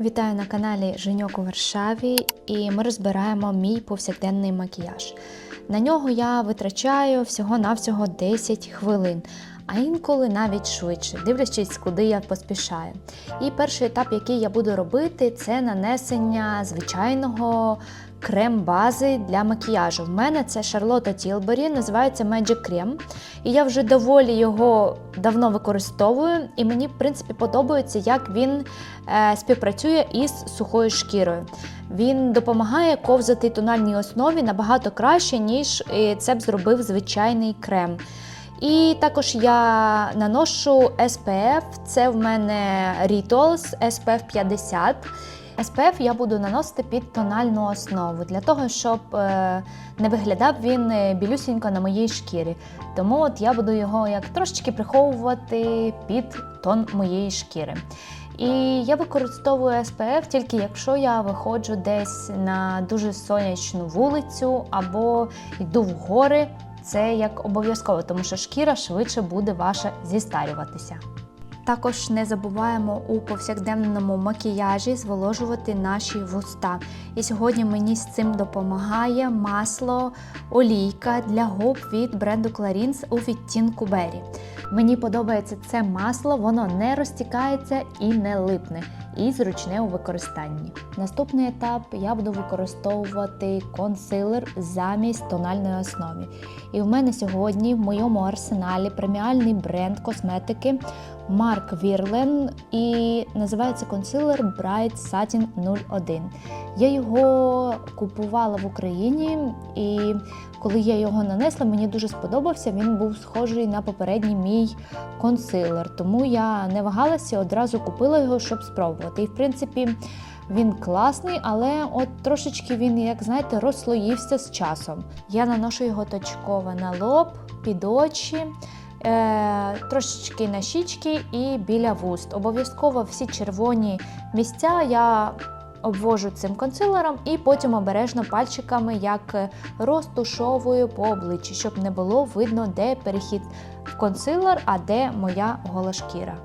Вітаю на каналі Женьок у Варшаві і ми розбираємо мій повсякденний макіяж. На нього я витрачаю всього-навсього 10 хвилин, а інколи навіть швидше, дивлячись, куди я поспішаю. І перший етап, який я буду робити, це нанесення звичайного крем-бази для макіяжу. В мене це Charlotte Tilbury, називається Magic Cream. І я вже доволі його давно використовую, і мені, в принципі, подобається, як він е, співпрацює із сухою шкірою. Він допомагає ковзати тональній основі набагато краще, ніж е, це б зробив звичайний крем. І також я наношу SPF, це в мене Rituals SPF 50. SPF я буду наносити під тональну основу для того, щоб е, не виглядав він е, білюсінько на моїй шкірі. Тому от я буду його як трошечки приховувати під тон моєї шкіри. І я використовую SPF тільки якщо я виходжу десь на дуже сонячну вулицю або йду в гори. Це як обов'язково, тому що шкіра швидше буде ваша зістарюватися. Також не забуваємо у повсякденному макіяжі зволожувати наші вуста. І сьогодні мені з цим допомагає масло олійка для губ від бренду Clarins у відтінку Berry. Мені подобається це масло, воно не розтікається і не липне, і зручне у використанні. Наступний етап я буду використовувати консилер замість тональної основи. І в мене сьогодні в моєму арсеналі преміальний бренд косметики Марк Вірлен і називається консилер Bright Satin 01. Я його купувала в Україні, і коли я його нанесла, мені дуже сподобався. Він був схожий на попередній мій консилер. Тому я не вагалася, одразу купила його, щоб спробувати. І в принципі. Він класний, але от трошечки він, як знаєте, розслоївся з часом. Я наношу його точково на лоб, під очі, трошечки на щічки і біля вуст. Обов'язково всі червоні місця я обвожу цим консилером і потім обережно пальчиками як розтушовую по обличчі, щоб не було видно, де перехід в консилер, а де моя гола шкіра.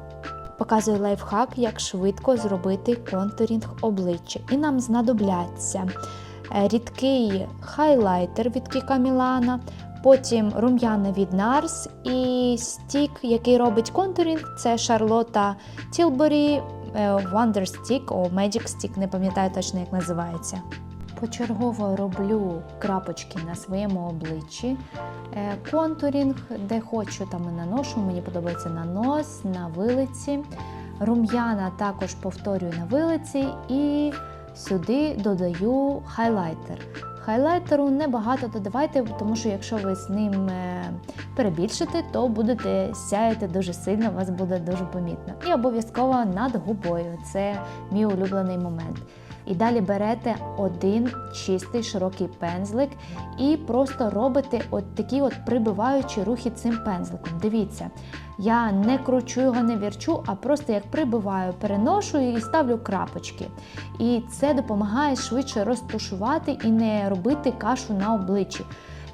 Показую лайфхак, як швидко зробити контурінг обличчя. І нам знадобляться е, рідкий хайлайтер від Кіка Мілана, потім рум'яна від NARS і стік, який робить контурінг, це Charlotte Tilbury е, Wonder Stick о Magic Stick, не пам'ятаю точно, як називається. Почергово роблю крапочки на своєму обличчі. Е, Контурінг, де хочу, там і наношу. Мені подобається на нос, на вилиці. Рум'яна також повторюю на вилиці і сюди додаю хайлайтер. Хайлайтеру небагато додавайте, тому що якщо ви з ним е, перебільшите, то будете сяяти дуже сильно, вас буде дуже помітно. І обов'язково над губою. Це мій улюблений момент. І далі берете один чистий широкий пензлик і просто робите от такі от прибиваючі рухи цим пензликом. Дивіться, я не кручу його, не вірчу, а просто як прибиваю, переношу і ставлю крапочки. І це допомагає швидше розтушувати і не робити кашу на обличчі.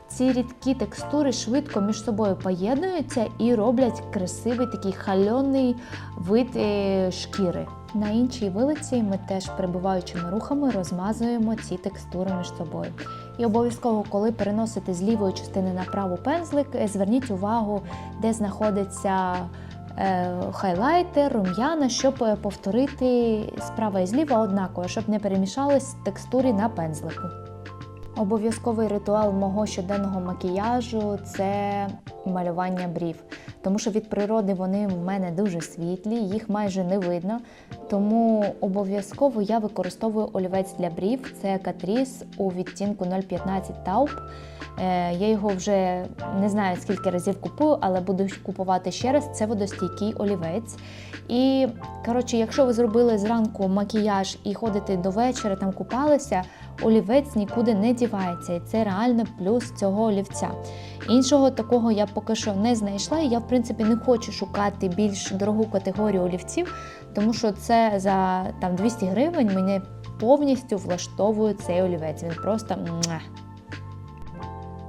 Ці рідкі текстури швидко між собою поєднуються і роблять красивий такий хальоний вид е, шкіри. На іншій вилиці ми теж прибиваючими рухами розмазуємо ці текстури між собою. І обов'язково, коли переносите з лівої частини на праву пензлик, е, зверніть увагу, де знаходиться е, хайлайтер, рум'яна, щоб е, повторити справа і зліва однаково, щоб не перемішались текстури на пензлику. Обов'язковий ритуал мого щоденного макіяжу це малювання брів. Тому що від природи вони в мене дуже світлі, їх майже не видно. Тому обов'язково я використовую олівець для брів. Це Catrice у відтінку 015 Taupe. Е, Я його вже не знаю скільки разів купую, але буду купувати ще раз. Це водостійкий олівець. І коротше, якщо ви зробили зранку макіяж і ходите до вечора, там купалися, олівець нікуди не дівається. І це реально плюс цього олівця. Іншого такого я поки що не знайшла, і я, в принципі, не хочу шукати більш дорогу категорію олівців, тому що це за там 200 гривень мене повністю влаштовує цей олівець. Він просто.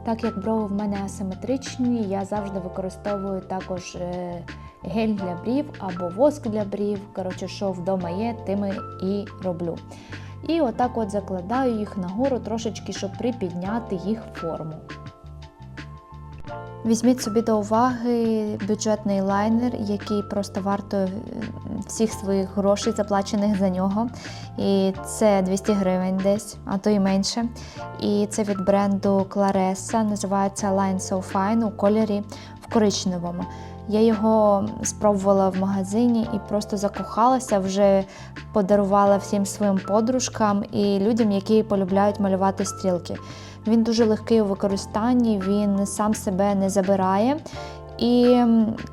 Так як брови в мене асиметричні, я завжди використовую також е, гель для брів або воск для брів. Коротше, що вдома є, тими і роблю. І отак от закладаю їх нагору трошечки, щоб припідняти їх форму. Візьміть собі до уваги бюджетний лайнер, який просто варто е, всіх своїх грошей, заплачених за нього. І це 200 гривень десь, а то й менше. І це від бренду Claressa, називається Line So Fine у кольорі в коричневому. Я його спробувала в магазині і просто закохалася, вже подарувала всім своїм подружкам і людям, які полюбляють малювати стрілки. Він дуже легкий у використанні, він сам себе не забирає. І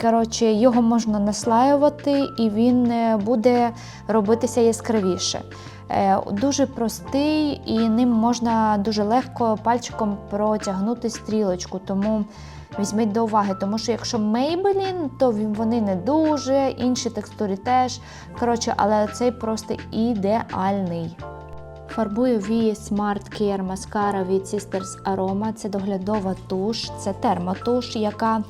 коротше, його можна наслаювати, і він е, буде робитися яскравіше. Е, Дуже простий, і ним можна дуже легко пальчиком протягнути стрілочку. Тому візьміть до уваги, тому що якщо Maybelline, то вони не дуже, інші текстури теж. Коротше, але цей просто ідеальний. Фарбую вії Smart Care Mascara від Sisters Aroma. Це доглядова туш, це термотуш, яка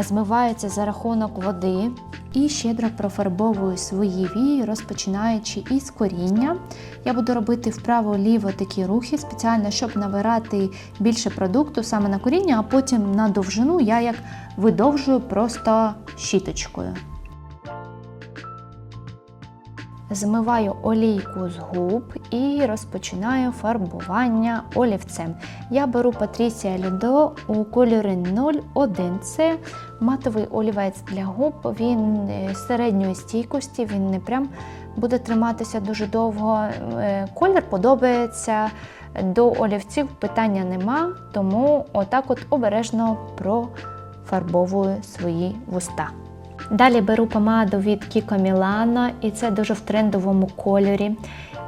змивається за рахунок води. І щедро профарбовую свої вії, розпочинаючи із коріння. Я буду робити вправо-ліво такі рухи, спеціально, щоб набирати більше продукту саме на коріння, а потім на довжину я як видовжую просто щіточкою. Змиваю олійку з губ і розпочинаю фарбування олівцем. Я беру Patricia Ludo у кольорі 01. Це матовий олівець для губ. Він е, середньої стійкості, він не прям буде триматися дуже довго. Е, Колір подобається. До олівців питання нема, тому отак от обережно профарбовую свої вуста. Далі беру помаду від Kiko Milano, і це дуже в трендовому кольорі.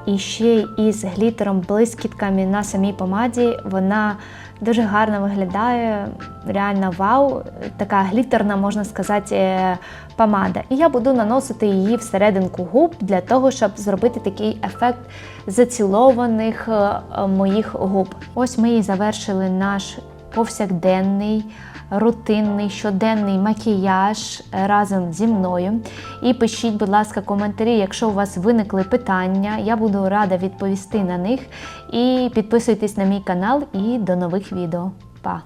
І ще із глітером блискітками на самій помаді. Вона дуже гарно виглядає. Реально вау, така глітерна, можна сказати, е, помада. І я буду наносити її всерединку губ для того, щоб зробити такий ефект зацілованих е, е, моїх губ. Ось ми і завершили наш повсякденний рутинний щоденний макіяж разом зі мною. І пишіть, будь ласка, коментарі, якщо у вас виникли питання. Я буду рада відповісти на них. І підписуйтесь на мій канал і до нових відео. Па!